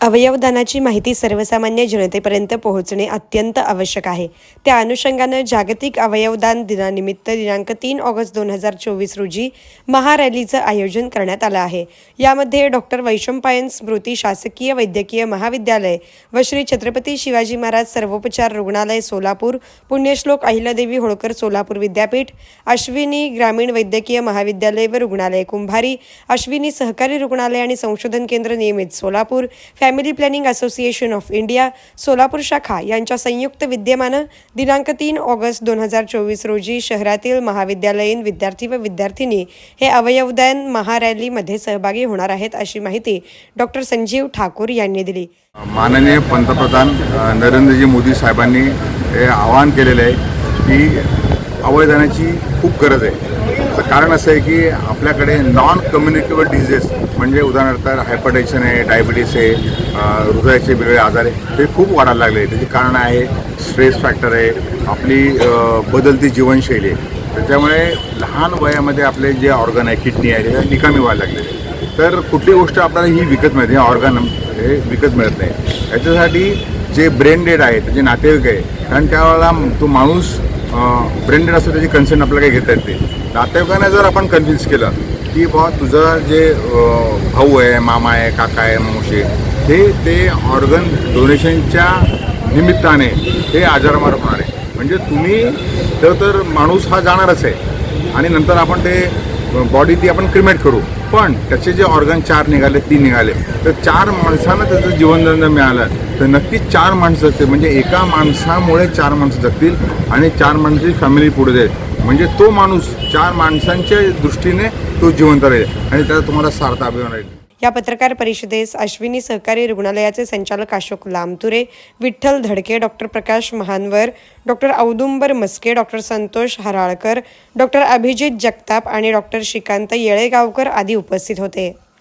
अवयवदानाची माहिती सर्वसामान्य जनतेपर्यंत पोहोचणे अत्यंत आवश्यक आहे. त्या अनुषंगानं जागतिक अवयवदान दिनानिमित्त दिनांक तीन ऑगस्ट दोन हजार चोवीस रोजी महारॅलीचं आयोजन करण्यात आलं आहे. यामध्ये डॉक्टर वैशंपायन स्मृती शासकीय वैद्यकीय महाविद्यालय व श्री छत्रपती शिवाजी महाराज सर्वोपचार रुग्णालय सोलापूर पुण्यश्लोक अहिल्यादेवी होळकर सोलापूर विद्यापीठ अश्विनी ग्रामीण वैद्यकीय महाविद्यालय व रुग्णालय कुंभारी अश्विनी सहकारी रुग्णालय आणि संशोधन केंद्र नियमित Solapur family planning association of India Solapur शाखा यांच्या संयुक्त विद्यमानं दिनांक तीन ऑगस्ट दोन हजार चोवीस रोजी शहरातील महाविद्यालयीन विद्यार्थी व विद्यार्थिनी हे अवयवदान महारॅलीमध्ये सहभागी होणार आहेत अशी माहिती डॉक्टर संजीव ठाकूर यांनी दिली. माननीय पंतप्रधान नरेंद्रजी मोदी साहेबांनी हे आवाहन केलेलं आहे की अवयदानाची खूप गरज आहे. कारण असं आहे की आपल्याकडे नॉन कम्युनिकेबल डिझीजेस म्हणजे उदाहरणार्थ हायपरटेन्शन आहे डायबिटीस आहे हृदयाचे वेगवेगळे आजार आहे ते खूप वाढायला लागले त्याची कारण आहे स्ट्रेस फॅक्टर आहे आपली बदलती जीवनशैली आहे. त्याच्यामुळे लहान वयामध्ये आपले जे ऑर्गन आहे किडनी आहे ते निकामी व्हायला लागले तर कुठली गोष्ट आपल्याला ही विकत मिळते ऑर्गन हे विकत मिळत नाही. याच्यासाठी जे ब्रेन डेड आहे त्याचे नातेवाईक आहे कारण त्यावेळेला तो माणूस ब्रँडेड असं असतो त्याची कन्सेंट आपल्याला काही घेता येते नाही. नातेवाईकांना जर आपण कन्व्हिन्स केलं की बा तुझं जे भाऊ आहे मामा आहे काका आहे मावशी आहे, हे ते ऑर्गन डोनेशनच्या निमित्ताने हे आजारमार होणार आहे. म्हणजे तुम्ही तर तर माणूस हा जाणारच आहे. आणि नंतर आपण ते बॉडी ती आपण क्रिमेट करू. पण त्याचे जे ऑर्गन चार निघाले तीन निघाले तर चार माणसांना त्याचं जीवनदंड मिळालं. तर नक्कीच चार माणसं असतील म्हणजे एका माणसामुळे चार माणसं जगतील आणि चार माणसाची फॅमिली पुढे जाईल. म्हणजे तो माणूस चार माणसांच्या दृष्टीने तो जिवंत राहील आणि त्याचा तुम्हाला सार्थ अभिमान राहील. या पत्रकार परिषदेस अश्विनी सहकारी रुग्णालयाचे संचालक Ashok Lamture Vitthal Dhadke doctor Prakash Mahanwar doctor Audumbar Maske doctor Santosh Haralkar doctor Abhijit Jagtap आणि डॉक्टर श्रीकांत येळेगावकर आदी उपस्थित होते.